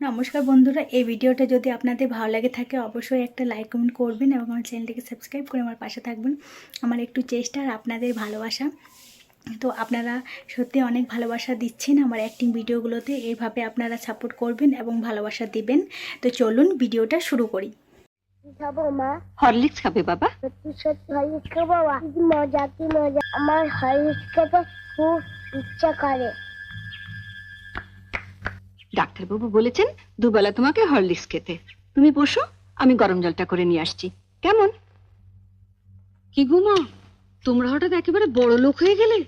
নমস্কার বন্ধুরা এই ভিডিওটা যদি আপনাদের ভালো লাগে থাকে অবশ্যই একটা লাইক কমেন্ট করবেন এবং আমার চ্যানেলটিকে সাবস্ক্রাইব করে আমার পাশে থাকবেন। আমার একটু চেষ্টা আর আপনাদের ভালোবাসা। তো আপনারা সত্যি অনেক ভালোবাসা দিচ্ছেন আমার অ্যাক্টিং ভিডিওগুলোতে এইভাবে আপনারা সাপোর্ট করবেন এবং ভালোবাসা দিবেন। তো চলুন ভিডিওটা শুরু করি। খাব মা। হরলিক্স খাবে বাবা? সত্যি সত্যি হরিশ খাব মজা কি মজা। আমার হরিশ খেতে খুব ইচ্ছা করে। ডাক্তারবাবু বলেছেন দুবেলা তোমাকে হরলিক্স খেতে। তুমি বসো আমি গরম জলটা করে নিয়ে আসছি। কেমন? কি গো মা? তোমরা হঠাৎ একেবারে বড় লোক হয়ে গেলে?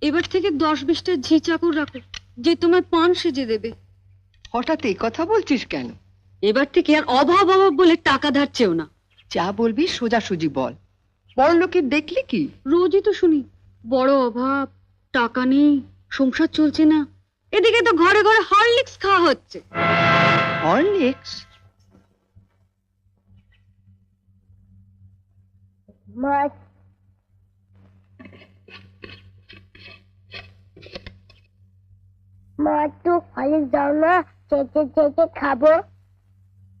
এবার থেকে দশ বিশটা ঝি চাকর রাখো যে তোমায় পান সেজে দেবে। হঠাৎ এই কথা বলছিস কেন? এবার থেকে আর অভাব অভাব বলে টাকা ধারছেও না। যা বলবি সোজাসুজি বল। বড় লোকের দেখলি কি? রোজই তো শুনি বড় অভাব টাকা নেই সংসার চলছে না। এদিকে তো ঘরে ঘরে হরলিক্স খাওয়া হচ্ছে। হরলিক্স? মা মা একটু হরিশ দাও না চেটে চেটে খাব।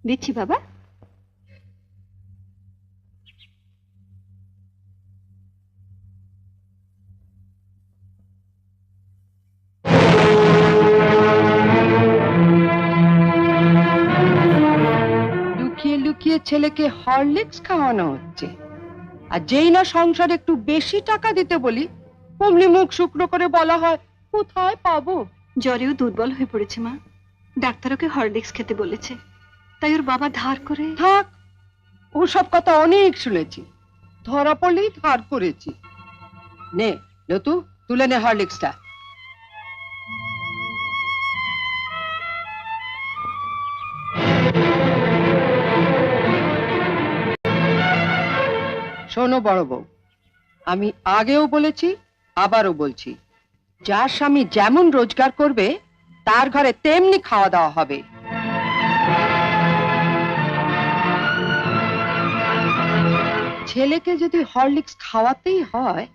দিচ্ছি বাবা। লুকিয়ে ছেলেকে হরলিক্স খাওয়ানো হচ্ছে। আর যেই না সংসারে একটু বেশি টাকা দিতে বলি অমনি মুখ শুকনো করে বলা হয় কোথায় পাবো? জ্বরেও দুর্বল হয়ে পড়েছে মা। ডাক্তার ওকে হরলিক্স খেতে বলেছে। তাই ওর বাবা ধার করে থাক ওসব কথা অনেক শুনেছি। ধরা পড়লেই ধার করেছি। নে লতু তুলে নে হরলিক্সটা। শোনো বড় বউ, আমি আগেও বলেছি, আবারও বলছি, যার স্বামী যেমন রোজগার করবে, তার ঘরে তেমনি খাওয়া দাওয়া হবে। ছেলেকে যদি হরলিক্স খাওয়াতেই হয়,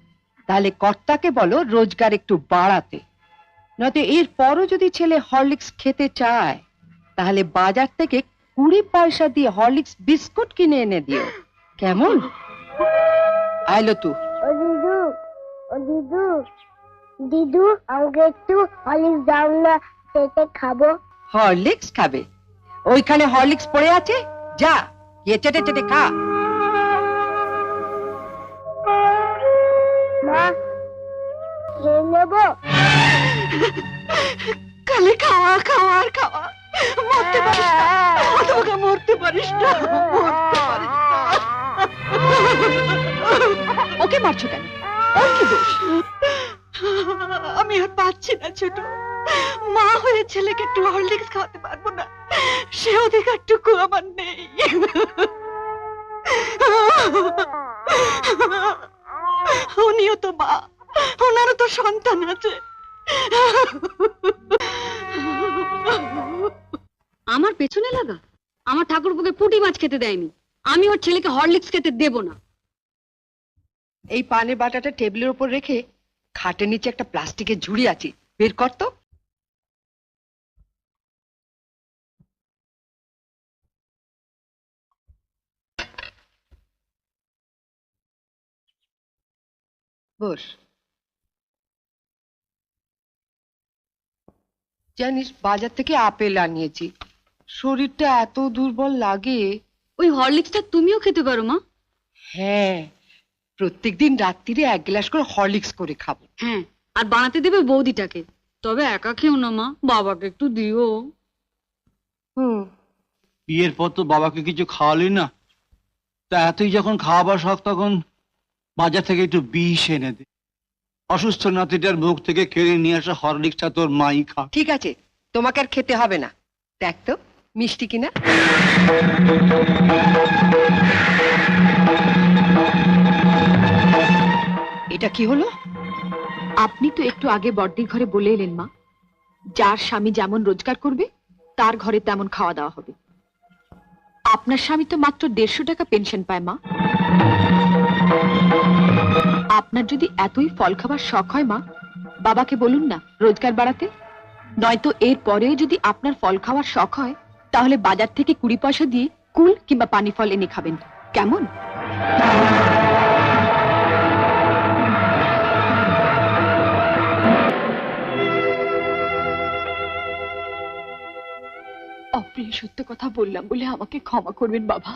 তাহলে কর্তাকে বলো রোজগার একটু বাড়াতে। নয়তো এর পরও যদি ছেলে হরলিক্স খেতে চায়, তাহলে বাজার থেকে কুড়ি পয়সা দিয়ে হরলিক্স বিস্কুট কিনে এনে দিও। কেমন? আইলো তু ও দিদু ও দিদু দিদু আমাকে একটু হরিশ দাও না চেটে খাব। হরলিক্স খাবে? ওইখানে হরলিক্স পড়ে আছে? যা গিয়ে চেটে চেটে খা। মা খেয়ে নেব? খালি খাওয়া খাওয়া আর খাওয়া। মরতে পারিস না। তোমাকে মরতে পারিস না। মরতে পারিস না ওকে মারছো কেন? আমি আর পাচ্ছি না ছোট। মা হয়ে ছেলেকে একটু হরলিক্স খাওয়াতে পারব না। সে অধিকারটুকু আমার নেই। উনিও তো মা। ওনারও তো সন্তান আছে। আমার পেছনে লাগা? আমার ঠাকুরপুকে পুঁটি মাছ খেতে দেয়নি। আমি ওর ছেলেকে হরলিক্স খেতে দেব না। এই পানের বাটাটা টেবিলের উপর রেখে খাটের নিচে একটা প্লাস্টিকের ঝুড়ি আছে, বের কর তো। বস। জানিস, বাজার থেকে আপেল আনিয়েছি। শরীরটা এত দুর্বল লাগে। ওই হরলিক্সটা তুমিও খেতে পারো মা। হ্যাঁ প্রত্যেকদিন রাত্রিরে এক গ্লাস করে হরলিক্স করে খাব। হ্যাঁ আর বানাতে দেবে বৌদিটাকে। তবে একা খেও না মা। বাবাকে একটু দিও। হুম। বিয়ের পর তো বাবাকে কিছু খাওয়ালি না। তা এতই যখন খাওয়াবার শখ তখন বাজার থেকে একটু বিষ এনে দে। অসুস্থ নাতিটার মুখ থেকে কেড়ে নিয়ে আসা হরলিক্সটা তোর মাই খা। ঠিক আছে তোমাকে আর খেতে হবে না। দেখ তো। মিষ্টি কিনা? এটা কি হলো? আপনি তো একটু আগে বড়দির ঘরে বলে এলেন, মা। যার স্বামী যেমন রোজগার করবে, তার ঘরে তেমন খাওয়া দাওয়া হবে। আপনার স্বামী তো মাত্র দেড়শো টাকা পেনশন পায়, মা। আপনার যদি এতই ফল খাবার শখ হয়, মা, বাবাকে বলুন না রোজগার বাড়াতে। নয়তো এর পরেও যদি আপনার ফল খাওয়ার শখ হয় তাহলে বাজার থেকে কুড়ি পয়সা দিয়ে কুল কিংবা পানি ফল এনে খাবেন। কেমন? সত্য কথা বললাম বলে আমাকে ক্ষমা করবেন বাবা।